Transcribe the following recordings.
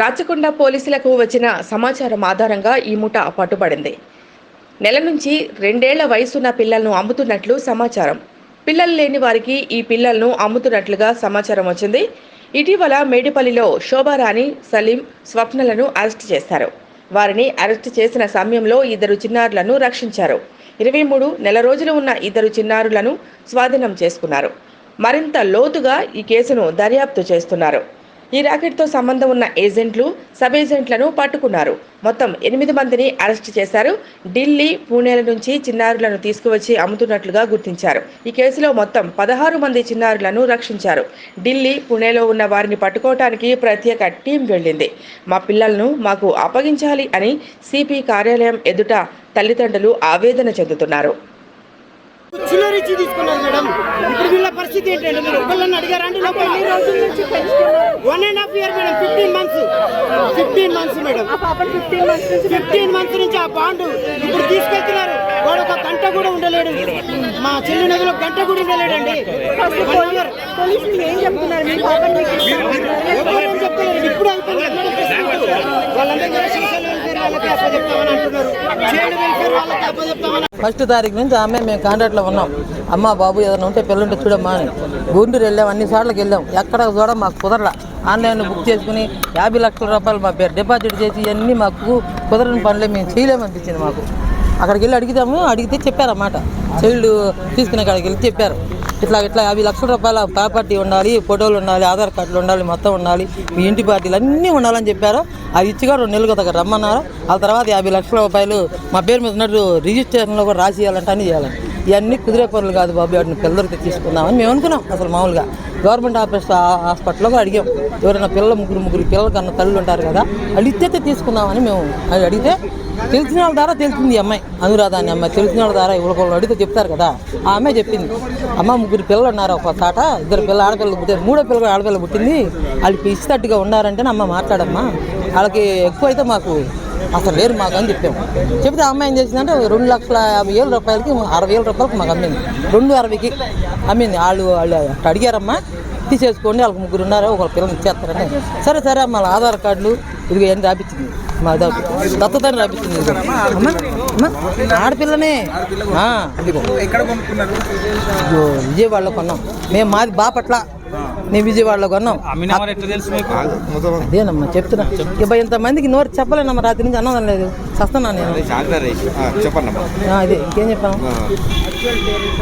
రాచకొండ పోలీసులకు వచ్చిన సమాచారం ఆధారంగా ఈ ముఠ పట్టుబడింది. నెల నుంచి రెండేళ్ళ వయసున్న పిల్లలను అమ్ముతున్నట్లు సమాచారం. పిల్లలు లేని వారికి ఈ పిల్లలను అమ్ముతున్నట్లుగా సమాచారం వచ్చింది. ఇటీవల మేడిపల్లిలో శోభారాణి సలీం స్వప్నలను అరెస్ట్ చేశారు. వారిని అరెస్ట్ చేసిన సమయంలో ఇద్దరు చిన్నారులను రక్షించారు. ఇరవై మూడు నెల రోజులు ఉన్న ఇద్దరు చిన్నారులను స్వాధీనం చేసుకున్నారు. మరింత లోతుగా ఈ కేసును దర్యాప్తు చేస్తున్నారు. ఈ ర్యాకెట్తో సంబంధం ఉన్న ఏజెంట్లు సబ్ ఏజెంట్లను పట్టుకున్నారు. మొత్తం ఎనిమిది మందిని అరెస్ట్ చేశారు. ఢిల్లీ పూణేల నుంచి చిన్నారులను తీసుకువచ్చి అమ్ముతున్నట్లుగా గుర్తించారు. ఈ కేసులో మొత్తం పదహారు మంది చిన్నారులను రక్షించారు. ఢిల్లీ పుణేలో ఉన్న వారిని పట్టుకోవటానికి ప్రత్యేక టీం వెళ్ళింది. మా పిల్లలను మాకు అప్పగించాలి అని సిపి కార్యాలయం ఎదుట తల్లిదండ్రులు ఆవేదన చెందుతున్నారు. చిల్లరిచ్చి తీసుకున్నారు మేడం. ఇప్పుడు వీళ్ళ పరిస్థితి ఏంటంటే మీరు ఒకళ్ళని అడిగారా అండి? లోపల ఎన్ని రోజుల నుంచి one and half year madam fifteen months fifteen months madam. Fifteen months నుంచి ఫిఫ్టీన్ మంత్స్ నుంచి ఆ బాండు ఇప్పుడు తీసుకెళ్తున్నారు. వాడు ఒక గంట కూడా ఉండలేడు. మా చెల్లి నదిలో గంట కూడా ఉండలేడండి. పోలీసులు ఏం చెప్తున్నారు. ఎవరేం ఇప్పుడు అయిపోయింది. వాళ్ళందరూ ఫస్ట్ తారీఖు నుంచి ఆమె మేము కాంట్రాక్ట్లో ఉన్నాం. అమ్మ బాబు ఏదైనా ఉంటే పిల్లలుంటే చూడమ్మా అని. గుంటూరు వెళ్ళాం అన్ని సార్లకు వెళ్ళాం. ఎక్కడ చూడ మాకు కుదరలా. ఆన్లైన్లో బుక్ చేసుకుని యాభై లక్షల రూపాయలు మా పేరు డిపాజిట్ చేసి ఇవన్నీ మాకు కుదరని పనులే మేము చేయలేమనిపించింది మాకు. అక్కడికి వెళ్ళి అడిగితాము అడిగితే చెప్పారన్నమాట. చైల్డ్ తీసుకునే కాడికి వెళ్ళి చెప్పారు. ఇట్లా ఇట్లా యాభై లక్షల రూపాయల ప్రాపర్టీ ఉండాలి ఫోటోలు ఉండాలి ఆధార్ కార్డులు ఉండాలి మొత్తం ఉండాలి మీ ఇంటి పార్టీలు అన్నీ ఉండాలని చెప్పారు. అది ఇచ్చిగా రెండు నెలలు దగ్గర రమ్మన్నారు. ఆ తర్వాత యాభై లక్షల రూపాయలు మా పేరు మీద ఉన్నట్టు రిజిస్ట్రేషన్లో కూడా రాసి ఇవ్వాలంటే అన్ని చేయాలి ఇవన్నీ కుదిరే పనులు కాదు బాబు వాటిని పిల్లలకి తీసుకుందామని మేము అనుకున్నాం అసలు మామూలుగా. గవర్నమెంట్ ఆఫీస్ హాస్పిటల్లో అడిగాం. ఎవరైనా పిల్లలు ముగ్గురు ముగ్గురు పిల్లలు కన్నా తల్లులు ఉంటారు కదా వాళ్ళు తీసుకుందామని మేము అది అడిగితే తెలిసిన వాళ్ళ ద్వారా తెలిసింది అమ్మాయి అనురాధ అని అమ్మాయి. తెలిసిన వాళ్ళ ద్వారా ఇవ్వకూడదు అడిగితే చెప్తారు కదా ఆ అమ్మాయి చెప్పింది. అమ్మ ముగ్గురు పిల్లలు ఉన్నారు ఒక తాట ఇద్దరు పిల్లలు ఆడపిల్లలు పుట్టారు మూడో పిల్లలు ఆడపిల్ల పుట్టింది. వాళ్ళకి ఇచ్చినట్టుగా ఉన్నారంటే అమ్మ మాట్లాడమ్మా. వాళ్ళకి ఎక్కువ అయితే మాకు అసలు లేరు మాకు అని చెప్పాము. చెప్తే అమ్మాయి ఏం చేసిందంటే రెండు లక్షల యాభై వేల రూపాయలకి అరవై వేల రూపాయలకి మాకు అమ్మింది. రెండు అరవైకి అమ్మింది. వాళ్ళు వాళ్ళు అడిగారమ్మా తీసేసుకోండి వాళ్ళకి ముగ్గురు ఉన్నారు ఒక పిల్లలు ఇచ్చేస్తారని. సరే సరే అమ్మ వాళ్ళ ఆధార్ కార్డులు ఇది ఏం రాపించింది మా దత్తతని రాపించింది ఆడపిల్లనే. ఇదిగో విజయవాడలో కొన్నాం. మేము మాది బాపట్ల. నేను విజయవాడలో కొన్నాం ఎట్లా అదేనమ్మా చెప్తున్నా. ఇక ఇంతమందికి నోరు చెప్పలేనమ్మా రాత్రి నుంచి అన్నదం లేదు చస్తున్నా నేను? చెప్పండి అదే ఇంకేం చెప్పాను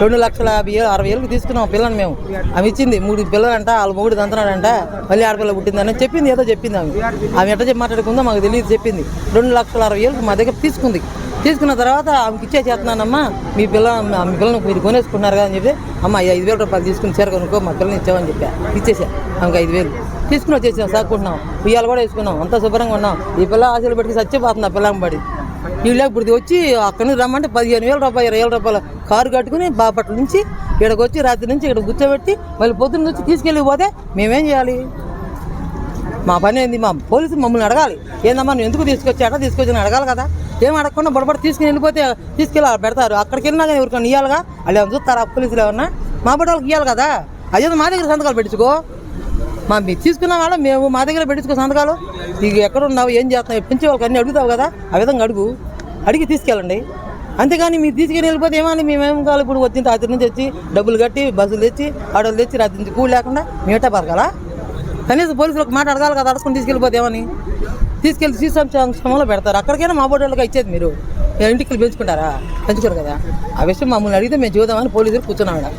రెండు లక్షల యాభై ఏళ్ళు అరవై ఏళ్ళకి తీసుకున్నాం పిల్లని మేము. ఆమె ఇచ్చింది మూడు పిల్లలంట వాళ్ళ మొగుడు దంతున్నాడంట మళ్ళీ ఆడపిల్ల పుట్టిందని చెప్పింది ఏదో చెప్పింది ఆమె. ఆమె ఎట్ట చెప్పి మాట్లాడుకుందో మాకు తెలియదు చెప్పింది. రెండు లక్షల అరవై ఏళ్ళకి మా దగ్గర తీసుకుంది. తీసుకున్న తర్వాత ఆమెకి ఇచ్చే చేస్తున్నానమ్మా. మీ పిల్ల మీ పిల్లని మీరు కొనేసుకున్నారు కదా అని చెప్పి అమ్మ ఐదు వేల రూపాయలు తీసుకుని చీర కొనుక్కో మా పిల్లని ఇచ్చామని చెప్పా. ఇచ్చేసా. ఆమెకి ఐదు వేలు. తీసుకుని వచ్చేసాం సాక్కుంటున్నాం. ఉయ్యాలు కూడా వేసుకున్నాం. అంతా శుభ్రంగా ఉన్నాం. ఈ పిల్ల ఆశలు పెట్టి చచ్చిపోతుంది ఆ పిల్లం పడి వీళ్ళు ఇప్పుడు వచ్చి అక్కడి నుంచి రమ్మంటే పదిహేను వేల రూపాయలు ఇరవై వేల రూపాయలు కారు కట్టుకుని బాపట్ల నుంచి ఇక్కడికి వచ్చి రాత్రి నుంచి ఇక్కడ కూర్చోబెట్టి మళ్ళీ పొద్దున్న వచ్చి తీసుకెళ్ళి పోతే మేమేం చేయాలి? మా పని ఏంది? మా పోలీసు మమ్మల్ని అడగాలి. ఏందమ్మా నువ్వు ఎందుకు తీసుకొచ్చాట తీసుకొచ్చి అడగాలి కదా. ఏం అడగకుండా బడబడి తీసుకుని వెళ్ళిపోతే తీసుకెళ్ళి పెడతారు. అక్కడికి వెళ్ళినా కానీ ఎవరికైనా ఇవ్వాలిగా వాళ్ళు ఏమైనా చూస్తారా? పోలీసులు ఏమన్నా? మా బట్టి వాళ్ళకి ఇవ్వాలి కదా? అదే మా దగ్గర సంతకాలు పెట్టుకో మా మీరు తీసుకున్న వాళ్ళ మేము మా దగ్గర పెట్టించుకో సంతకాలు. ఇక ఎక్కడ ఉన్నావు? ఏం చేస్తున్నావు? పెంచే వాళ్ళకి అన్నీ అడుగుతావు కదా? ఆ విధంగా అడుగు. అడిగి తీసుకెళ్ళండి. అంతేగాని మీరు తీసుకెళ్ళి వెళ్ళిపోతే ఏమని? మేమేం కావాలి? ఇప్పుడు వచ్చిన రాత్రి నుంచి వచ్చి డబ్బులు కట్టి బస్సులు తెచ్చి ఆటోలు తెచ్చి రాత్రి నుంచి కూలి లేకుండా మేటా బరగాలా కనీసం పోలీసులకు మాట అడగాలి కదా? అడగకుండా తీసుకెళ్ళిపోతే ఏమని? తీసుకెళ్ళి శ్రీశంక్షంలో పెడతారు. అక్కడికైనా మా బోర్డు వాళ్ళకి ఇచ్చేది మీరు. ఇంటికి వెళ్ళి పెంచుకుంటారా పెంచుకోరు కదా? ఆ విషయం మమ్మల్ని అడిగితే మేము చూద్దామని పోలీసులు కూర్చున్నాం ఇక్కడ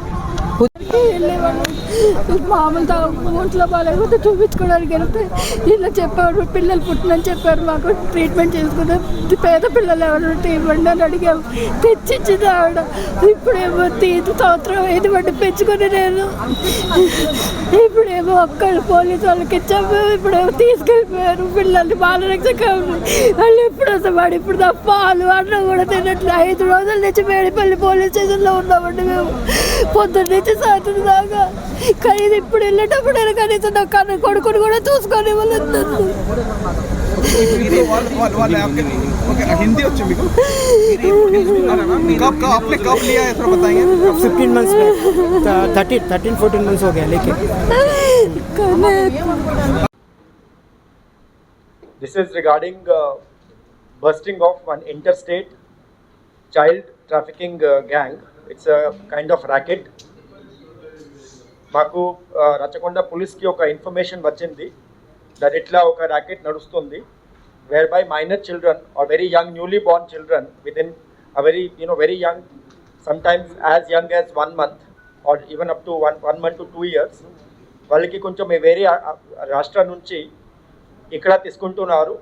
మామూలు ఒంట్లో బాగాలేకపోతే చూపించుకోవడానికి వెళ్తే ఇలా చెప్పారు పిల్లలు పుట్టినని చెప్పారు మాకు ట్రీట్మెంట్ చేసుకుని పేద పిల్లలు ఎవరు ఇవ్వండి అని అడిగాము తెచ్చిచ్చింది ఆవిడ. ఇప్పుడేమో తీదు సంవత్సరం ఐదు వంటి పెంచుకుని నేను. ఇప్పుడేమో ఒక్కళ్ళు పోలీసు వాళ్ళకి ఇచ్చాము ఇప్పుడేమో తీసుకెళ్ళిపోయారు పిల్లల్ని బాల రక్షక వాళ్ళు ఎప్పుడు వస్తాడు ఇప్పుడు తప్ప పాలు అన్నం కూడా తినట్లు. ఐదు రోజుల నుంచి మేడిపల్లి పోలీస్ స్టేషన్లో ఉన్నామండి మేము. పొద్దున్న నుంచి సాయంత్రం దాకా కానీ ఇది ఇప్పుడు వెళ్ళేటప్పుడు కనీసం నా కన్న కొడుకుని కూడా చూసుకొని వాళ్ళందరూ ఇది వాళ్ళు వాళ్ళు వాళ్ళు आपके ओके हिंदी अच्छी మీకు कब कब आपने कब लिया है थोड़ा बताएंगे फिफ्टीन मंथ्स में थर्टीन थर्टीन फोर्टीन मंथ्स हो गया लेकिन కానీ This is regarding uh, bursting of one interstate child trafficking uh, gang. It's kind of racket మాకు రచకొండ పోలీస్కి ఒక ఇన్ఫర్మేషన్ వచ్చింది. దట్ ఇట్లా ఒక ర్యాకెట్ నడుస్తుంది whereby minor children are very young newly born children with in a very you know very young sometimes as young as one month or even up to one one month to two years వాళ్ళకి కొంచెం వేరే రాష్ట్రం నుంచి ఇక్కడ తీసుకుంటున్నారు.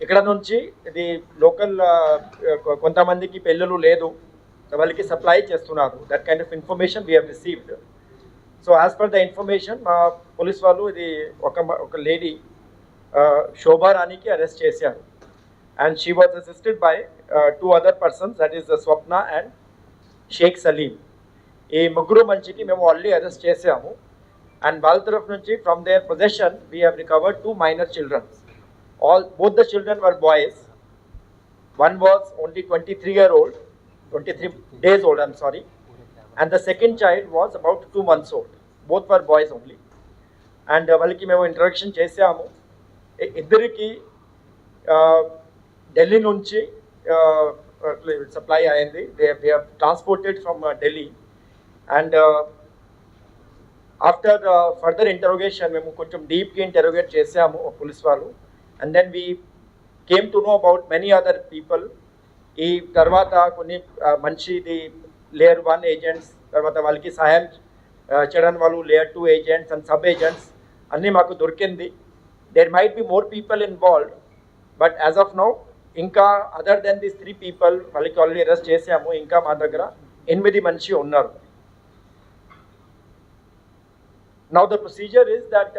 ఇక్కడ నుంచి ఇది లోకల్ కొంతమందికి పెళ్ళిళ్ళు లేదు. వాళ్ళకి సప్లై చేస్తున్నారు that kind of information we have received so as per the information మా పోలీస్ వాళ్ళు ఇది ఒక మ- ఒక లేడీ శోభా రాణికి అరెస్ట్ చేశారు and she was assisted by two other persons that is Swapna and Sheikh Saleem ఈ ముగ్గురు మంచికి మేము ఆల్రెడీ అరెస్ట్ చేసాము అండ్ వాళ్ళ తరఫు నుంచి from their possession we have recovered two minor children all both the children were boys one was only 23 year old 23 days old i'm sorry. And the second child was about two months old. Both were boys only. And uh, వాళ్ళకి మేము introduction చేసాము ఇద్దరికి ఢిల్లీ నుంచి supply అయింది. They have transported from Delhi and after further interrogation మేము కొంచెం డీప్గా interrogate చేసాము పోలీస్ వాళ్ళు. And then we came to know about many other people ఈ తర్వాత కొన్ని మంచిది లేయర్ వన్ ఏజెంట్స్ తర్వాత వాళ్ళకి సహాయం చేయడానికి వాళ్ళు layer two agents and sub agents అన్నీ మాకు దొరికింది. There might be more people involved but as of now ఇంకా other than this three people వాళ్ళకి ఆల్రెడీ అరెస్ట్ చేసాము ఇంకా మా దగ్గర ఎనిమిది మనిషి ఉన్నారు. Now the procedure is that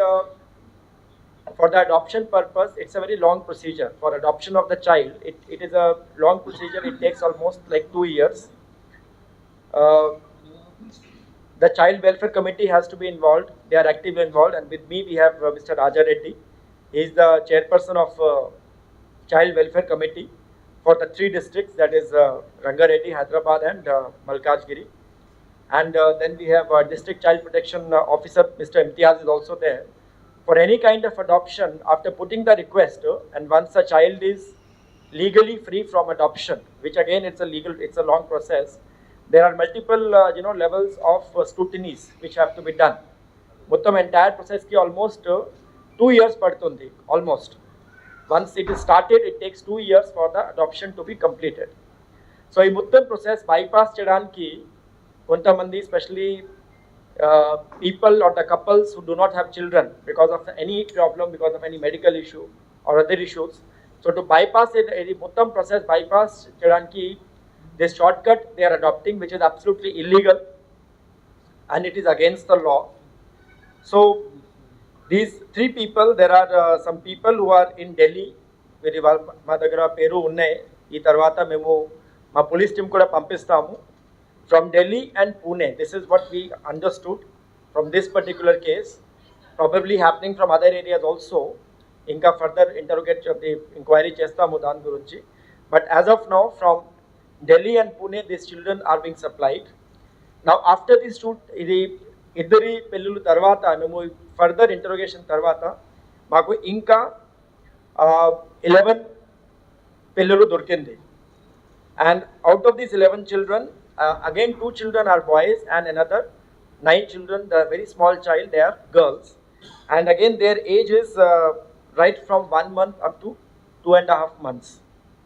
for the adoption purpose, it's a very long procedure. For adoption of the child, it, it is a long procedure. It takes almost like two years. Uh, the child welfare committee has to be involved. They are actively involved, and with me we have uh, Mr. Raja Reddy. He is the chairperson of uh, child welfare committee for the three districts that is uh, Rangareddy, Hyderabad, and uh, Malkajgiri. And uh, then we have uh, District Child Protection uh, Officer, Mr. Imtiaz is also there For any kind of adoption, after putting the request, uh, and once a child is legally free from adoption, which again it's a legal, it's a long process. There are multiple, uh, you know, levels of uh, scrutinies which have to be done. మొత్తం entire ప్రాసెస్కి almost two years పడుతుంది almost once it is started it takes two years for the adoption to be completed so ఈ మొత్తం process bypass చేయడానికి కొంతమంది especially people are the couples who do not have children because of any problem because of any medical issue or other issues so to bypass ఇది మొత్తం process bypass చేయడానికి this short cut they are adopting which is absolutely illegal and it is against the law so these three people there are some people who are in Delhi వీరి వాళ్ళ మా దగ్గర పేరు ఉన్నాయి ఈ తర్వాత మేము మా పోలీస్ టీం కూడా పంపిస్తాము from Delhi and Pune this is what we understood from this particular case probably happening from other areas also ఇంకా ఫర్దర్ ఇంటరోగేట్ ఎంక్వైరీ చేస్తాము దాని గురించి but as of now from Delhi and Pune this children are being supplied నా after this shoot ఇది ఇద్దరి పెళ్ళిళ్ళ తర్వాత మేము ఫర్దర్ ఇంటరోగేషన్ తర్వాత మాకు ఇంకా ఇలెవెన్ పిల్లలు దొరికింది and out of these eleven children Again two children are boys and another nine children the very small child they are girls and again their age is right from one month up to two and half months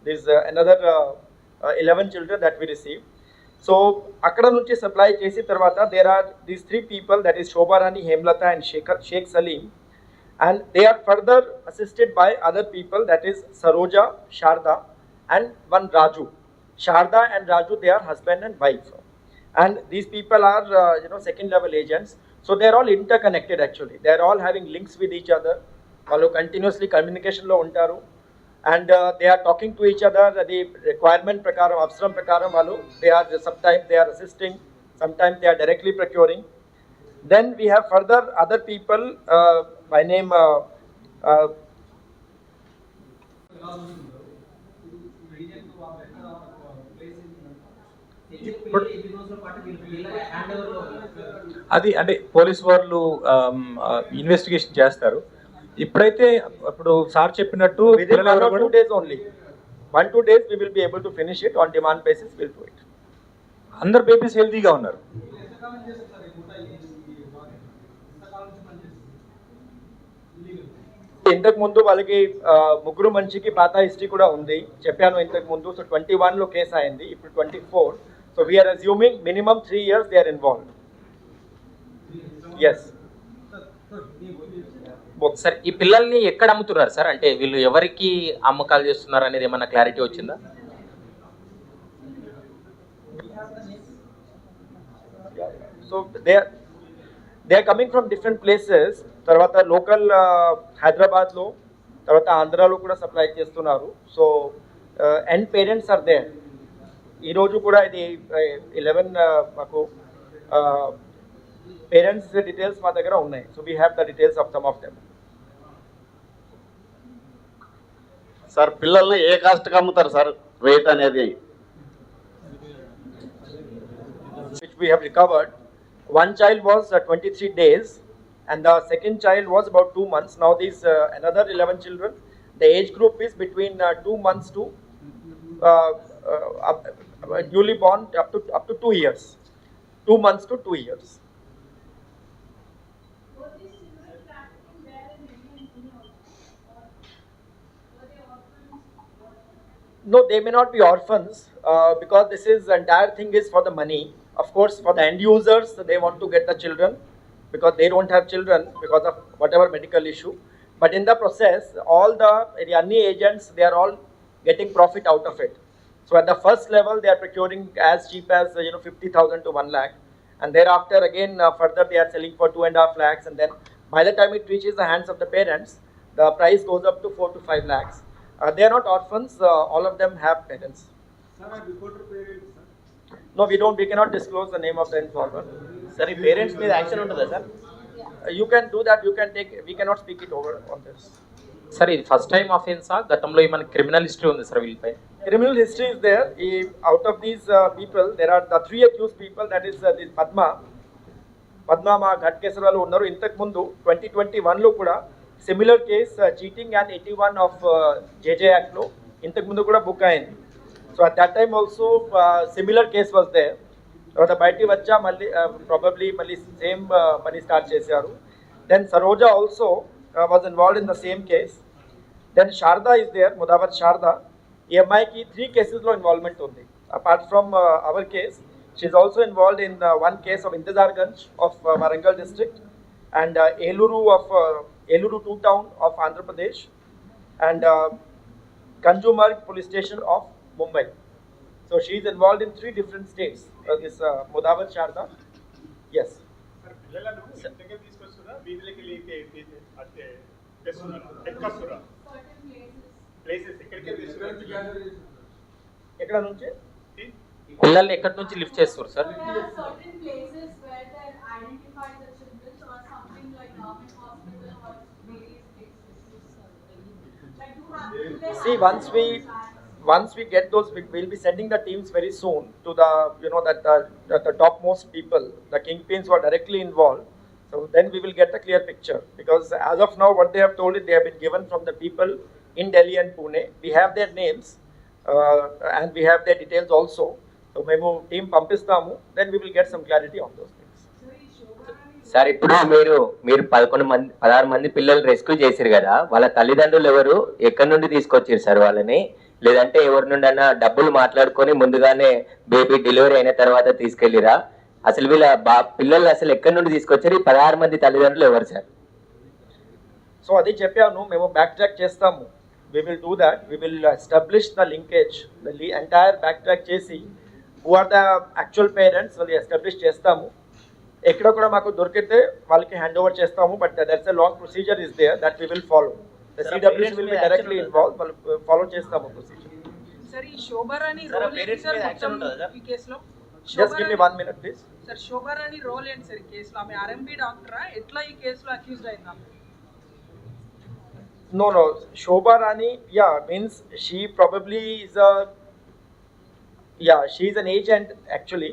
this another eleven children that we receive so అక్కడ నుంచి supply చేసిన తర్వాత there are these three people that is Shobharani Hemlata and Shekhar Shaik Salim and they are further assisted by other people that is Saroja, Sharda and one Raju. Sharda and Raju they are husband and wife and these people are uh, you know second level agents so they are all interconnected actually they are all having links with each other వాళ్ళు continuously కమ్యూనికేషన్లో ఉంటారు and they are talking to each other అది requirement ప్రకారం అవసరం ప్రకారం వాళ్ళు they are some time they are assisting some time they are directly procuring then we have further other people uh, by అది అంటే పోలీస్ వాళ్ళు ఇన్వెస్టిగేషన్ చేస్తారు ఇప్పుడైతే ఇప్పుడు సార్ చెప్పినట్టు only. One, two days, we will be able to finish it. On demand basis, we'll do it. అందరు babies హెల్తీగా ఉన్నారు ఇంతకు ముందు వాళ్ళకి ముగ్గురు మనిషికి పాత హిస్టరీ కూడా ఉంది చెప్పాను ఇంతకు ముందు సో ట్వంటీ లో కేసు అయింది ఇప్పుడు twenty four so we are assuming minimum three years they are involve yes sir ఈ పిల్లల్ని ఎక్కడ అమ్ముతున్నారు సార్ అంటే వీళ్ళు ఎవరికి అమ్మకాలు చేస్తున్నారు అనేది ఏమన్నా క్లారిటీ వచ్చిందా? So they they are coming from different places తర్వాత లోకల్ హైదరాబాద్లో తర్వాత ఆంధ్రాలో కూడా సప్లై చేస్తున్నారు. So and parents are there ఈరోజు కూడా ఇది ఇలెవెన్ మాకు పేరెంట్స్ డీటెయిల్స్ మా దగ్గర ఉన్నాయి so we have the details of some of them sir పిల్లల్ని ఏ కాస్ట్కి అమ్ముతారు సార్ రేట్ అనేది which we have recovered. One child was uh, 23 days, and the second child was about two months. Now these uh, another 11 children. The age group is between uh, two months to uh, uh, up, uh, newly born up to up to two years, two months to two years. No, they may not be orphans uh, because this is entire thing is for the money. Of course, for the end users, they want to get the children because they don't have children because of whatever medical issue. But in the process, all the Irani agents they are all getting profit out of it. So at the first level, they are procuring as cheap as uh, you know 50,000 to 1 lakh, and thereafter again uh, further they are selling for two and a half lakhs, and then by the time it reaches the hands of the parents, the price goes up to four to five lakhs. Uh, they are not orphans; uh, all of them have parents. No, we don't. We cannot disclose the name of the informer. Sir, if parents may action under the sir. You can do that. You can take. We cannot speak it over on this. Sir ఇది first time అఫెన్సా గతంలో ఏమైనా criminal history ఉంది sir వీళ్ళపై Criminal history is there. Eh, out of these uh, people, there are the three accused people. That is uh, this Padma. Padma మా ఘట్ వాళ్ళు ఉన్నారు ఇంతకు ముందు ట్వంటీ ట్వంటీ వన్లో కూడా similar case cheating and eighty one of JJ యాక్ట్లో ఇంతకు ముందు కూడా బుక్ అయింది so at that time also similar case was they తర్వాత బయటికి వచ్చా మళ్ళీ uh, ప్రాబబ్లీ మళ్ళీ సేమ్ పని స్టార్ట్ చేశారు then Saroja also was involve in the same case then Sharada is there Mudavath Sharada ఈ అమ్మాయికి త్రీ కేసెస్లో ఇన్వాల్వ్మెంట్ ఉంది apart from our case she also involved in one case of Intezargunj of Warangal district and Eluru of Eluru two town of Andhra Pradesh and consumer police station of Mumbai. So she is involved in three different states. Uh, this uh, Mudavat Sharda. Yes. పిల్లలను ఎక్కడ నుంచి పిల్లల్ని ఎక్కడి నుంచి lift చేస్తారు sir There are certain places where they identify the children or something like government hospital or various places. Like do have- See, once we once we get those, we will be sending the teams very soon to the you know that the, the, the topmost people, the kingpins who are directly involved. So then we will get a clear picture because as of now, what they have told it, they have been given from the people in Delhi and Pune. We have their names uh, and we have their details also. So మేము team పంపిస్తాము then we will get some clarity on those things. Sir ఇప్పుడు మీరు మీరు పదకొండు మంది పదహారు మంది పిల్లలు రెస్క్యూ చేశారు కదా వాళ్ళ తల్లిదండ్రులు ఎవరు ఎక్కడి నుండి తీసుకొచ్చారు సార్ వాళ్ళని లేదంటే ఎవరి నుండి అన్నా డబ్బులు మాట్లాడుకొని ముందుగానే బేబీ డెలివరీ అయిన తర్వాత తీసుకెళ్ళిరా అసలు వీళ్ళ బా పిల్లలు అసలు ఎక్కడి నుండి తీసుకొచ్చారు? ఈ పదహారు మంది తల్లిదండ్రులు ఎవరు సార్? సో అది చెప్పాను మేము బ్యాక్ ట్రాక్ చేస్తాము we will do that we will establish the linkage entire back track చేసి who are the actual parents వాళ్ళు ఎస్టాబ్లిష్ చేస్తాము. ఎక్కడ కూడా మాకు దొరికితే వాళ్ళకి హ్యాండ్ ఓవర్ చేస్తాము but that's a long procedure is there that we will follow the CWS will be directly involve వాళ్ళు ఫాలో చేస్తాము ప్రొసీజర్ సార్ ఈ శోభారాణి సార్, రోల్ కేసులో Just give me Shobharani- one minute please sir Shobharani role ఏంటి sir ఈ కేసులో ఆమె RMP డాక్టరా ఎట్లా ఈ కేసులో అక్యూజ్డ్ అయిందా No, no. Shobha Rani, yeah, means she probably is a, yeah, she is an agent actually.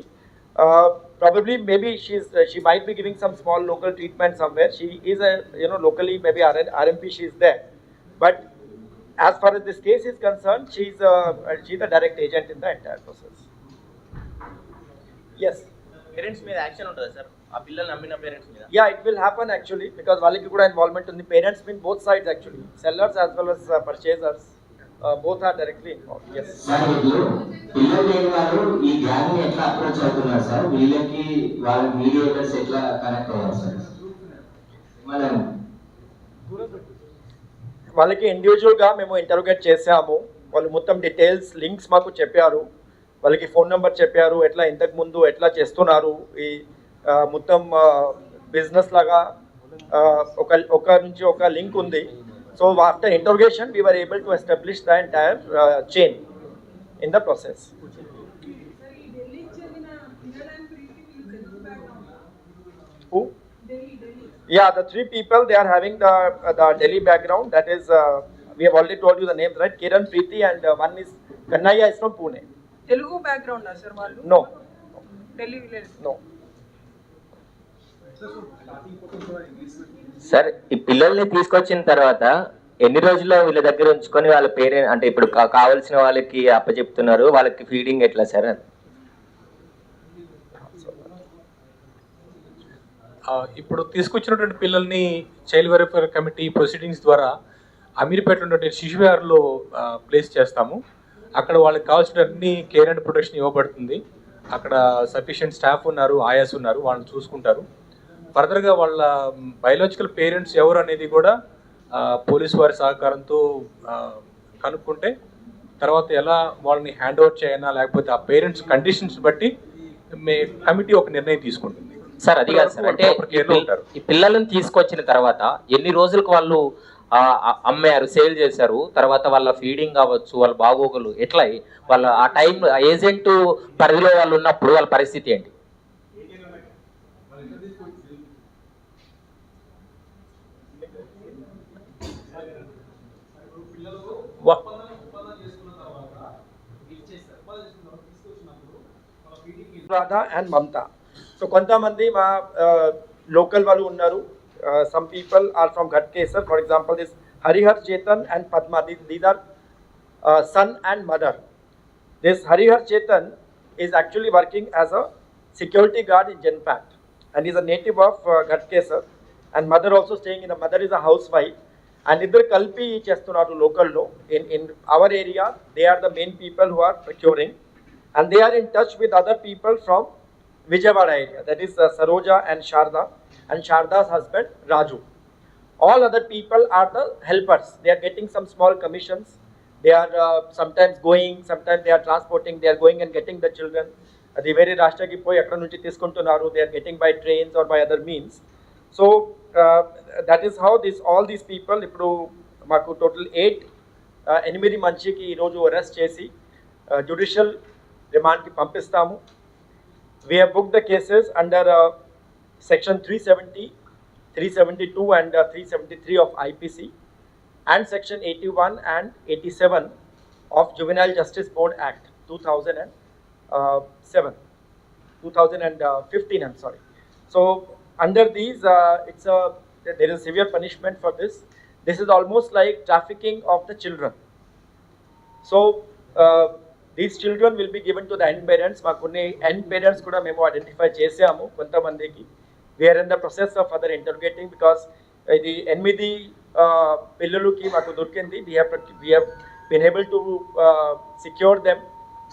Uh, probably maybe she's uh, she might be giving some small local treatment somewhere. She is a you know locally maybe RN, RMP she is there, but as far as this case is concerned, she's uh, she's the direct agent in the entire process. Yes. Parents మీద action ఉంటుందా sir ఆ పిల్లలు నమ్మిన parents మీద Yeah, it will happen actually because వాళ్ళకి కూడా involvement ఉంది. Parents mean both sides actually, sellers as well as uh, purchasers. Uh, both are directly involved. Yes. Sir ఇప్పుడు పిల్లలు లేని వాళ్ళు ఈ గ్యాంగ్ ఎట్లా అప్రోచ్ అవుతున్నారు సార్ వీళ్ళకి వాళ్ళ మీడియేటర్స్ ఎట్లా కనెక్ట్ అయ్యారు సార్ మనం వాళ్ళకి ఇండివిజువల్గా మేము ఇంటరోగేట్ చేసాము వాళ్ళు మొత్తం డీటెయిల్స్ లింక్స్ మాకు చెప్పారు వాళ్ళకి ఫోన్ నెంబర్ చెప్పారు ఎట్లా ఇంతకు ముందు ఎట్లా చేస్తున్నారు ఈ మొత్తం బిజినెస్ లాగా ఒక ఒక నుంచి ఒక లింక్ ఉంది so after interrogation we were able to establish the entire chain in the process Who? Yeah, the three people they are having the the Delhi background. That is, uh, we have already told you the names, right? Kiran Preeti and uh, one is Kannaya is from Pune. Telugu background sir వాళ్ళు? No, Delhi village. No. Sir ఈ పిల్లల్ని తీసుకొచ్చిన తర్వాత ఎన్ని రోజుల్లో వీళ్ళ దగ్గర ఉంచుకొని వాళ్ళ పేరెంట్ అంటే ఇప్పుడు కా- కావాల్సిన వాళ్ళకి అప్పచెప్తున్నారు వాళ్ళకి ఫీడింగ్ ఎట్లా సార్ ఆ, ఇప్పుడు తీసుకొచ్చినటువంటి పిల్లల్ని చైల్డ్ వెల్ఫేర్ కమిటీ ప్రొసీడింగ్స్ ద్వారా అమీర్పేట ఉన్నటువంటి శిశువిహార్లో ప్లేస్ చేస్తాము. అక్కడ వాళ్ళకి కావాల్సిన అన్ని కేర్ అండ్ ప్రొటెక్షన్ ఇవ్వబడుతుంది. అక్కడ సఫిషియెంట్ స్టాఫ్ ఉన్నారు ఆయాస్ ఉన్నారు వాళ్ళని చూసుకుంటారు. ఫర్దర్గా వాళ్ళ బయలాజికల్ పేరెంట్స్ ఎవరు అనేది కూడా పోలీస్ వారి సహకారంతో కనుక్కుంటే తర్వాత ఎలా వాళ్ళని హ్యాండ్ ఓవర్ చేయాలా లేకపోతే ఆ పేరెంట్స్ కండిషన్స్ బట్టి మే కమిటీ ఒక నిర్ణయం తీసుకుంటుంది. సార్ అది కాదు సార్. అంటే. ఈ పిల్లలను తీసుకొచ్చిన తర్వాత ఎన్ని రోజులకు వాళ్ళు అమ్మారు సేల్ చేశారు. తర్వాత వాళ్ళ ఫీడింగ్ కావచ్చు వాళ్ళ బాగోగులు ఎట్లా వాళ్ళ ఆ టైం ఏజెంట్ పరిధిలో వాళ్ళు ఉన్నప్పుడు వాళ్ళ పరిస్థితి ఏంటి? వా- అండ్ మమతా. సో కొంతమంది మా లోకల్ వాళ్ళు ఉన్నారు. some people are from Ghatkesar for example this Harihar Chetan and Padma these are son and mother this Harihar Chetan is actually working as a security guard in Genpact and he's a native of uh, Ghatkesar and mother also staying in the mother is a housewife and ఇద్దరు కలిపి చేస్తున్నారు లోకల్లో in in our area they are the main people who are procuring and they are in touch with other people from Vijayawada area, that is uh, Saroja and Sharda, and Sharda's husband Raju. All other people are the helpers. They are getting some small commissions. They are uh, sometimes going, sometimes they are transporting, they are going and getting the children. అది వేరే రాష్ట్రానికి పోయి అక్కడ నుంచి తీసుకుంటున్నారు they are getting by trains or by other means so that is how this all these people ఇప్పుడు మాకు total eight ఎనిమిది మంచికి ఈరోజు అరెస్ట్ చేసి జ్యుడిషియల్ రిమాండ్కి పంపిస్తాము we have book the cases under Section three seventy three seventy two and three seventy three of IPC and section 81 and 87 of Juvenile Justice Board Act 2007, 2015, I'm sorry. So under these, uh, it's a there is severe punishment for this. This is almost like trafficking of the children. So uh, these children will be given to the end parents. మా కొన్ని end parents కూడా మేము identify చేసాము కొంతమందికి We are in the process of other interrogating because ఇది ఎనిమిది uh, పిల్లలకి మాకు దొరికింది we have we have been able to secure them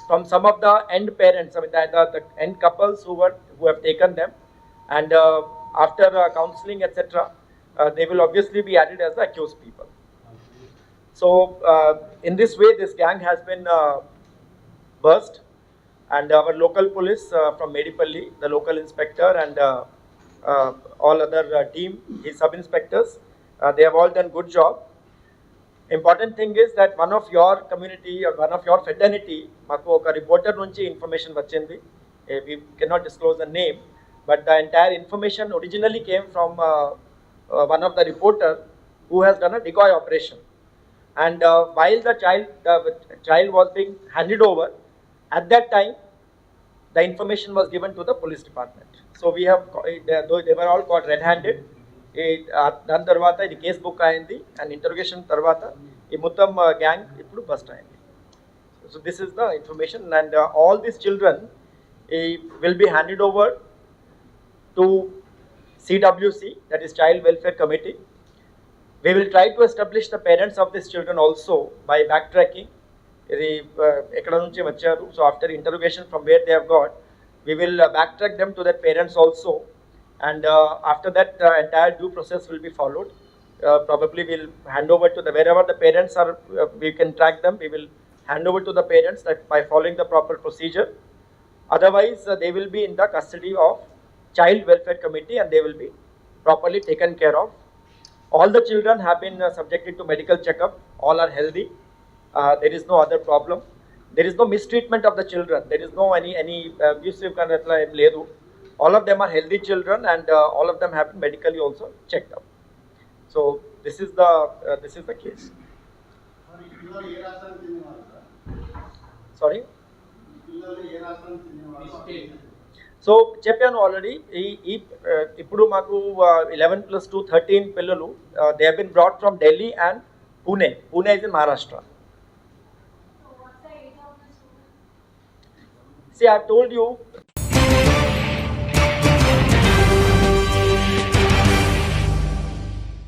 from some of the end parents, I mean, the, the, the end couples who were who have taken them, and uh, after uh, counseling, etc., uh, they will obviously be added as the accused people. So, uh, in this way, this gang has been uh, burst, and our local police uh, from Medipalli, the local inspector, and uh, uh, all other uh, team, his sub inspectors, uh, they have all done good job. Important thing is that one of your community one of your fraternity మాకు ఒక reporter నుంచి information వచ్చింది we cannot disclose the name but the entire information originally came from one of the reporter who has done a decoy operation and while the child the child was being handed over at that time the information was given to the police department. So we have, co- eh, they, though they were all caught red-handed. ఈ ఆ దాని తర్వాత ఇది case book అయింది and interrogation తర్వాత ఈ మొత్తం gang ఇప్పుడు బస్ట్ అయింది so this is the information and all these children will be handed over to CWC, that is Child Welfare Committee. We will try to establish the parents of these children also by backtracking. ఇది uh, ఎక్కడ నుంచి వచ్చారు so after interrogation from where they have got we will uh, backtrack them to their parents also. And uh, after that uh, entire due process will be followed. Probably we'll hand over to the wherever the parents are we can track them. We will hand over to the parents that by following the proper procedure. Otherwise they will be in the custody of child welfare committee and they will be properly taken care of. All the children have been subjected to medical checkup. All are healthy. Uh, there is no other problem there is no mistreatment of the children there is no any any uh, abusive kind of like ledu all of them are healthy children and uh, all of them have been medically also checked up so this is the uh, this is the case sorry so చెప్పాను already ఈ ఈ uh, ఇప్పుడు మాకు eleven plus two thirteen పిల్లలు they have been brought from Delhi and Pune Pune is in Maharashtra See, I've told you